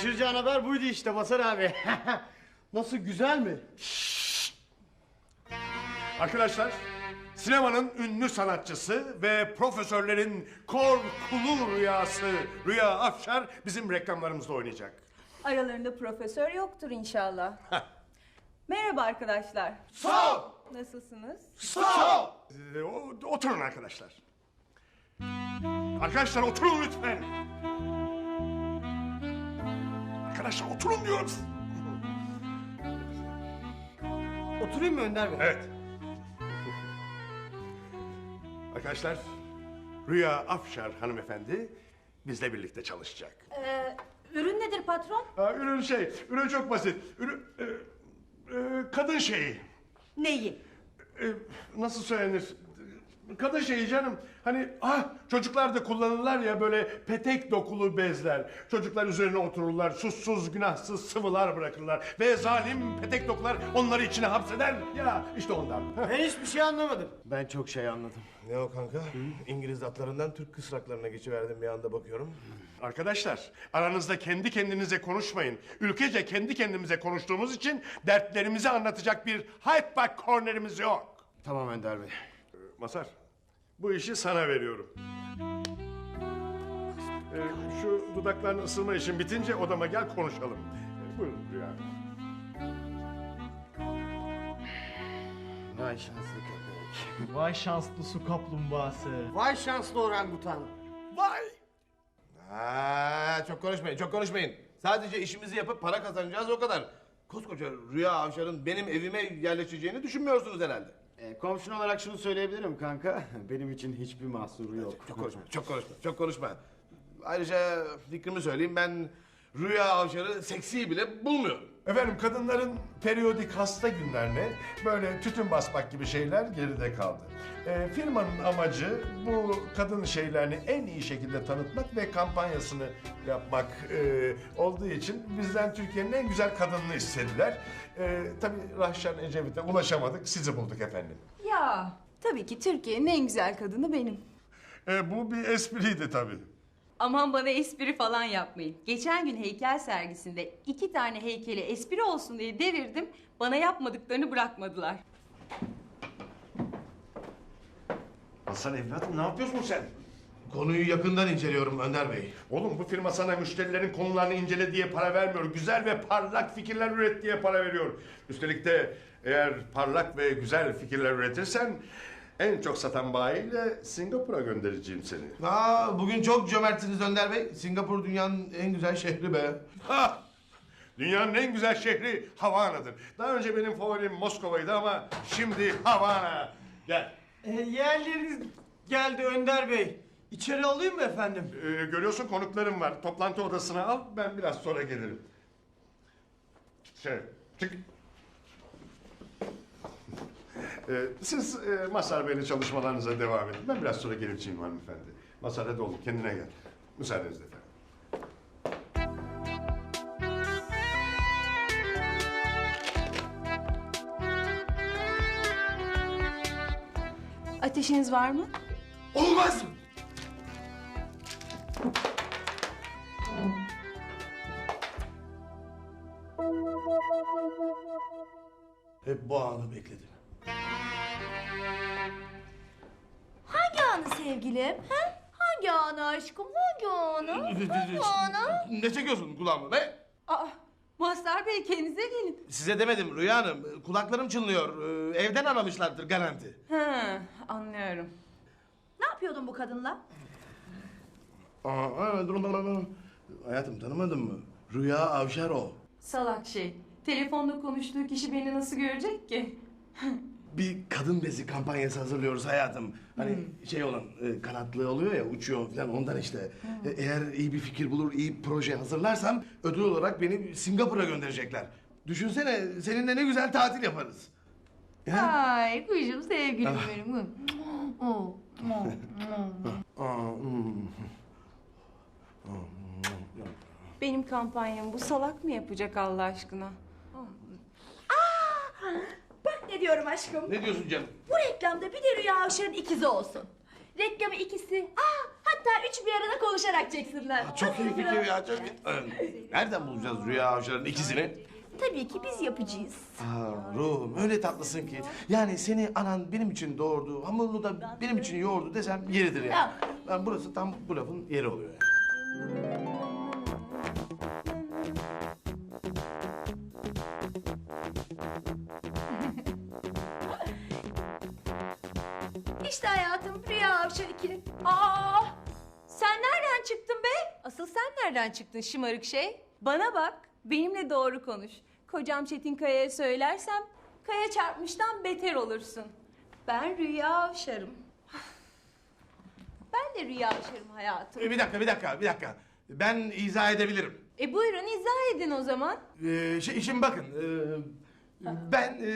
Şaşıracağın haber buydu işte Basar abi. Nasıl güzel mi? Arkadaşlar, sinemanın ünlü sanatçısı ve profesörlerin korkulu rüyası Rüya Afşar bizim reklamlarımızda oynayacak. Aralarında profesör yoktur inşallah. Merhaba arkadaşlar. Sağ ol! Nasılsınız? Sağ ol! Ee, o- oturun arkadaşlar. Arkadaşlar oturun lütfen. Arkadaşlar oturun diyorum size. Oturayım mı Önder Bey? Evet. Arkadaşlar, Rüya Afşar hanımefendi bizle birlikte çalışacak. Ee, ürün nedir patron? Ha, ürün şey, ürün çok basit. Ürün, e, e, kadın şeyi. Neyi? E, nasıl söylenir? Kadın şeyi canım. Hani ah çocuklar da kullanırlar ya böyle petek dokulu bezler. Çocuklar üzerine otururlar, suçsuz günahsız sıvılar bırakırlar. Ve zalim petek dokular onları içine hapseder. Ya işte ondan. Ben hiçbir şey anlamadım. Ben çok şey anladım. Ne o kanka? İngiliz atlarından Türk kısraklarına geçiverdim bir anda bakıyorum. Arkadaşlar aranızda kendi kendinize konuşmayın. Ülkece kendi kendimize konuştuğumuz için dertlerimizi anlatacak bir Hyde Park kornerimiz yok. Tamam Önder Bey. Masar, bu işi sana veriyorum. Ee, şu dudaklarını ısırma işin bitince odama gel konuşalım. Ee, buyurun Rüya. Vay şanslı köpek. Vay şanslı su kaplumbağası. Vay şanslı orangutan. Vay! Ha, çok konuşmayın, çok konuşmayın. Sadece işimizi yapıp para kazanacağız o kadar. Koskoca Rüya Avşar'ın benim evime yerleşeceğini düşünmüyorsunuz herhalde. Ee, komşun olarak şunu söyleyebilirim kanka. Benim için hiçbir mahsuru yok. Çok konuşma, çok konuşma, çok konuşma. Ayrıca fikrimi söyleyeyim ben Rüya Avşar'ı seksi bile bulmuyorum. Efendim kadınların periyodik hasta günlerine böyle tütün basmak gibi şeyler geride kaldı. Ee, firmanın amacı bu kadın şeylerini en iyi şekilde tanıtmak ve kampanyasını yapmak e, olduğu için bizden Türkiye'nin en güzel kadınını istediler. Ee, tabii Rahşan Ecevit'e ulaşamadık, sizi bulduk efendim. Ya tabii ki Türkiye'nin en güzel kadını benim. Ee, bu bir espriydi tabii. Aman bana espri falan yapmayın. Geçen gün heykel sergisinde iki tane heykeli espri olsun diye devirdim. Bana yapmadıklarını bırakmadılar. Hasan evladım ne yapıyorsun sen? Konuyu yakından inceliyorum Önder Bey. Oğlum bu firma sana müşterilerin konularını incele diye para vermiyor. Güzel ve parlak fikirler üret diye para veriyor. Üstelik de eğer parlak ve güzel fikirler üretirsen en çok satan bayiyle Singapur'a göndereceğim seni. Aa, bugün çok cömertsiniz Önder Bey. Singapur dünyanın en güzel şehri be. Ha! Dünyanın en güzel şehri Havana'dır. Daha önce benim favorim Moskova'ydı ama şimdi Havana. Gel. Ee, yeğenleriniz geldi Önder Bey. İçeri alayım mı efendim? Ee, görüyorsun konuklarım var. Toplantı odasına al ben biraz sonra gelirim. Şey, çık. Ee, siz e, Masar Bey'le çalışmalarınıza devam edin. Ben biraz sonra geleceğim hanımefendi. Masar hadi oğlum kendine gel. Müsaadenizle efendim. Ateşiniz var mı? Olmaz! Hep bu anı bekledim. Hangi anı sevgilim? He? Hangi anı aşkım? Hangi anı? Hangi anı? ne çekiyorsun kulağıma be? Aa, Mazhar Bey kendinize gelin. Size demedim Rüya Hanım. Kulaklarım çınlıyor. Ee, Evden aramışlardır garanti. Ha, anlıyorum. Ne yapıyordun bu kadınla? Aa, aa, dur, dur, dur. Hayatım tanımadın mı? Rüya Avşar o. Salak şey. Telefonda konuştuğu kişi beni nasıl görecek ki? Bir kadın bezi kampanyası hazırlıyoruz hayatım. Hani şey olan e, kanatlı oluyor ya uçuyor falan ondan işte. E, eğer iyi bir fikir bulur, iyi proje hazırlarsam ödül olarak beni Singapur'a gönderecekler. Düşünsene seninle ne güzel tatil yaparız. Ya? Ay kuşum sevgilim benim. Aa, hmm. Benim kampanyamı bu salak mı yapacak Allah aşkına? Bak ne diyorum aşkım. Ne diyorsun canım? Bu reklamda bir de Rüya Avşar'ın ikizi olsun. Reklamı ikisi. Aa, hatta üç bir arada konuşarak çeksinler. Çok iyi fikir ya çok iyi. Ee, Nereden bulacağız Rüya Avşar'ın ikisini? Tabii ki biz yapacağız. Aa, ruhum öyle tatlısın ki. Yani seni anan benim için doğurdu, hamurunu da benim için yoğurdu desem yeridir ya. Ya. Ben burası tam bu lafın yeri oluyor yani. İşte hayatım Rüya Avşar. Aa! Sen nereden çıktın be? Asıl sen nereden çıktın şımarık şey? Bana bak, benimle doğru konuş. Kocam Çetin Kaya'ya söylersem kaya çarpmıştan beter olursun. Ben Rüya Avşar'ım. Ben de Rüya Avşar'ım hayatım. Ee, bir dakika, bir dakika, bir dakika. Ben izah edebilirim. E buyurun izah edin o zaman. Ee, şey, şimdi bakın, e, ben e,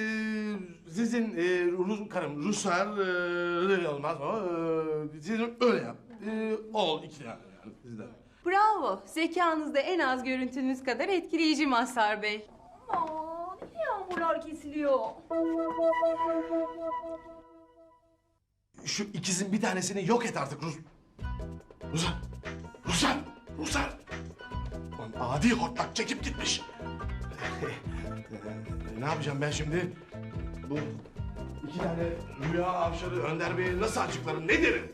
sizin e, Rus, karım Ruslar e, olmaz mı? E, sizin öyle yap. E, ol iki yani sizden. Bravo. Zekanız da en az görüntünüz kadar etkileyici Mazhar Bey. Aa, niye yağmurlar kesiliyor? Şu ikizin bir tanesini yok et artık Rus. Ruslar! Ruslar! Ruslar! Lan adi hortlak çekip gitmiş. Ne yapacağım ben şimdi? Bu iki tane rüya avşarı Önder Bey'e nasıl açıklarım ne derim?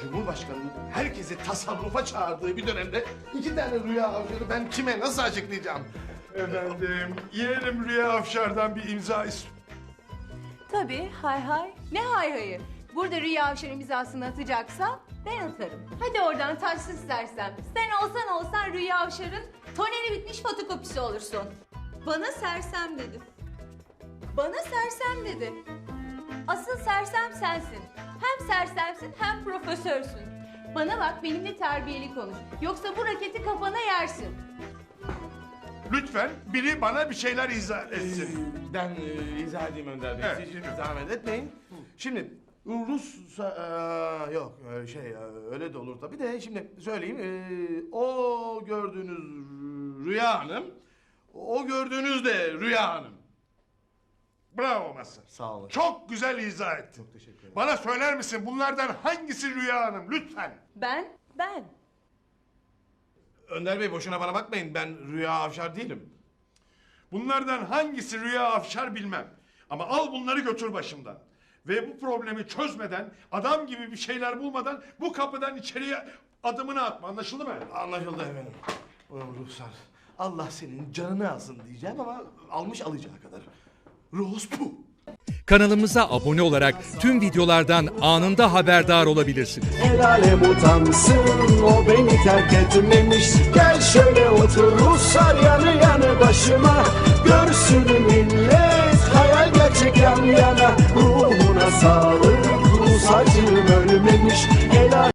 Cumhurbaşkanının herkesi tasarrufa çağırdığı bir dönemde iki tane rüya avşarı ben kime nasıl açıklayacağım? Efendim, yeğenim Rüya Afşar'dan bir imza istiyorum. Tabii hay hay. Ne hay hayı? Burada Rüya Avşar imzasını atacaksa ben atarım. Hadi oradan taşsız sersem. Sen olsan olsan Rüya Avşar'ın toneli bitmiş fotokopisi olursun. Bana sersem dedi. Bana sersem dedi. Asıl sersem sensin. Hem sersemsin hem profesörsün. Bana bak benimle terbiyeli konuş. Yoksa bu raketi kafana yersin. Lütfen biri bana bir şeyler izah etsin. Ee, Ben e, izah edeyim Önder Bey. Evet. Siz zahmet etmeyin. Şimdi Rus e, yok e, şey e, öyle de olur tabii de şimdi söyleyeyim. E, o gördüğünüz Rüya Hanım, o gördüğünüz de Rüya Hanım. Bravo Mazhar. Sağ olun. Çok güzel izah ettin. Çok teşekkür ederim. Bana söyler misin bunlardan hangisi Rüya Hanım lütfen? Ben, ben. Önder Bey boşuna bana bakmayın. Ben Rüya Avşar değilim. Bunlardan hangisi Rüya Afşar bilmem. Ama al bunları götür başımdan. Ve bu problemi çözmeden, adam gibi bir şeyler bulmadan bu kapıdan içeriye adımını atma. Anlaşıldı mı? Anlaşıldı efendim. Ulan Ruhsar, Allah senin canını alsın diyeceğim ama almış alacağı kadar. Ruhus bu. Kanalımıza abone olarak tüm videolardan anında haberdar olabilirsiniz. El alem utansın o beni terk etmemiş Gel şöyle otur Ruslar yanı yanı başıma Görsün millet hayal gerçek yan yana Ruhuna sağlık Rus acım ölmemiş. El alem-